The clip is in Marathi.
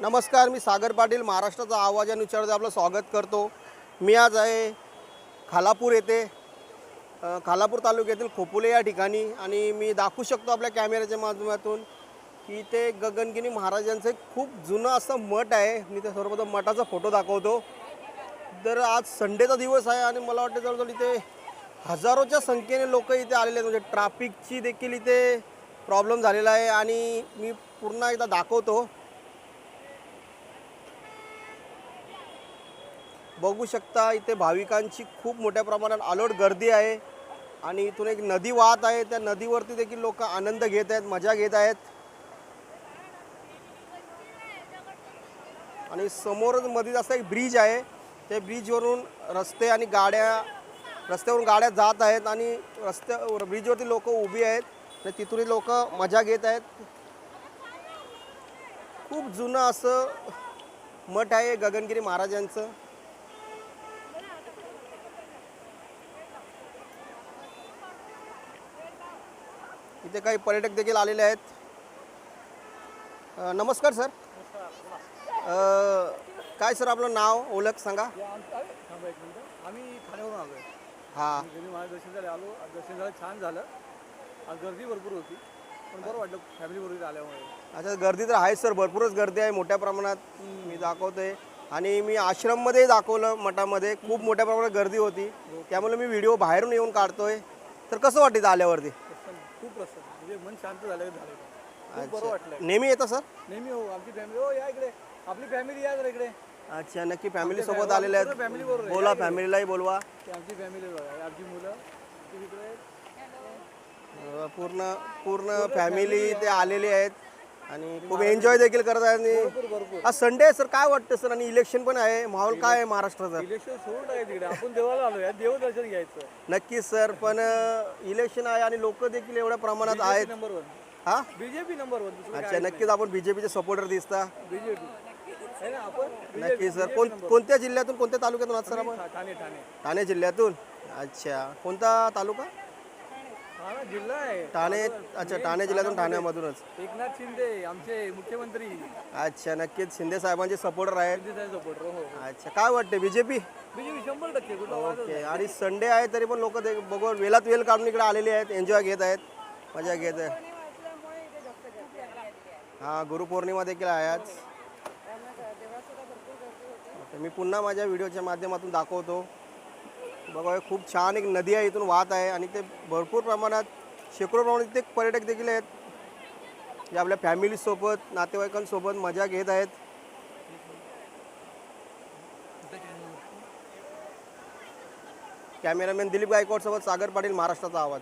नमस्कार मी सागर पाटील महाराष्ट्राचा आवाज या न्यूजमध्ये आपलं स्वागत करतो. मी आज आहे खालापूर येथे. खालापूर तालुक्यातील खोपोले या ठिकाणी आणि मी दाखवू शकतो आपल्या कॅमेऱ्याच्या माध्यमातून की ते गगनगिनी महाराजांचं एक खूप जुनं असं मठ आहे. मी ते सर्वप्रथम मठाचा फोटो दाखवतो. तर आज संडेचा दिवस आहे आणि मला वाटतं जवळजवळ इथे हजारोच्या संख्येने लोक इथे आलेले आहेत. म्हणजे ट्राफिकची देखील इथे प्रॉब्लेम झालेला आहे आणि मी पूर्ण एकदा दाखवतो. बघू शकता इथे भाविकांची खूप मोठ्या प्रमाणात आलोट गर्दी आहे. आणि इथून एक नदी वाहत आहे त्या नदीवरती देखील लोक आनंद घेत आहेत मजा घेत आहेत. आणि समोरच मध्ये असा एक ब्रिज आहे त्या ब्रिजवरून रस्ते आणि गाड्या रस्त्यावरून गाड्या जात आहेत आणि रस्त्या ब्रिजवरती लोक उभी आहेत आणि तिथूनही लोक मजा घेत आहेत. खूप जुनं असं मठ आहे गगनगिरी महाराजांचं. इथे काही पर्यटक देखील आलेले आहेत. नमस्कार सर. काय सर आपलं नाव ओळख सांगा. आम्ही ठाण्यावरून आलो आहे हां. माझं दर्शन झाले आलो दर्शन झालं छान झालं आज गर्दी भरपूर होती पण बरं वाटलं फॅमिली बरोबर आल्यामुळे अच्छा गर्दी तर आहे सर. भरपूरच गर्दी आहे मोठ्या प्रमाणात मी दाखवतोय. आणि मी आश्रममध्ये दाखवलं मठामध्ये. खूप मोठ्या प्रमाणात गर्दी होती. त्यामुळे मी व्हिडिओ बाहेरून येऊन काढतोय. तर कसं वाटतं आल्यावरती? खूप प्रसन्न. म्हणजे मन शांत झालं झालं. खूप बरं वाटलं. नेहमी येतं सर? नेहमी हो आमची फॅमिली हो या इकडे. आपली फॅमिली या जरा इकडे. अच्छा नक्की फॅमिली सोबत आलेले आहेत. फॅमिली बरोबर. बोला फॅमिलीलाही बोलवा. ती आमची फॅमिली बघा आमची मुलं. ती तिकडे पूर्ण पूर्ण फॅमिली इथे आलेली आहेत. आणि खूप एन्जॉय देखील करत आहेत आणि भरपूर भरपूर. आज संडे आहे सर काय वाटतं सर आणि इलेक्शन पण आहे माहोल काय आहे महाराष्ट्राचा इलेक्शन सोडून आहे तिकडे. आपण देवाला आलो या देवदर्शन घ्यायचं. नक्कीच सर पण इलेक्शन आहे आणि लोक देखील एवढ्या प्रमाणात आहेत. नंबर वन हा? बीजेपी नंबर वन दुसरं अच्छा नक्कीच आपण बीजेपीचे सपोर्टर दिसता. बीजेपी आहे ना? आपण नक्की सर कोण कोणत्या जिल्ह्यातून कोणत्या तालुक्यातून आहात सर आपण? ठाणे ठाणे. ठाणे जिल्ह्यातून? अच्छा. कोणता तालुका? जिल्हा आहे. ठाणे अच्छा ठाणे जिल्ह्यातून ठाण्यामधूनच. एकनाथ शिंदे आमचे मुख्यमंत्री. अच्छा नक्कीच. शिंदे साहेबांचे सपोर्टर आहेत. सपोर्ट हो अच्छा काय वाटते बीजेपी बीजेपी शंभर टक्के ओके आणि संडे आहे तरी पण लोक बघून वेलात वेल काढून इकडे आलेले आहेत एन्जॉय घेत आहेत मजा घेत आहेत. हा गुरुपौर्णिमा देखील आहे आज. ओके, मी पुन्हा माझ्या व्हिडिओच्या माध्यमातून दाखवतो. बघा खूप छान एक नदी आहे इथून वाहत आहे आणि ते भरपूर प्रमाणात शेकडो प्रमाणात इथे पर्यटक देखील आहेत. जे आपल्या फॅमिलीसोबत नातेवाईकांसोबत मजा घेत आहेत. कॅमेरामॅन दिलीप गायकवाडसोबत सागर पाटील महाराष्ट्राचा आवाज.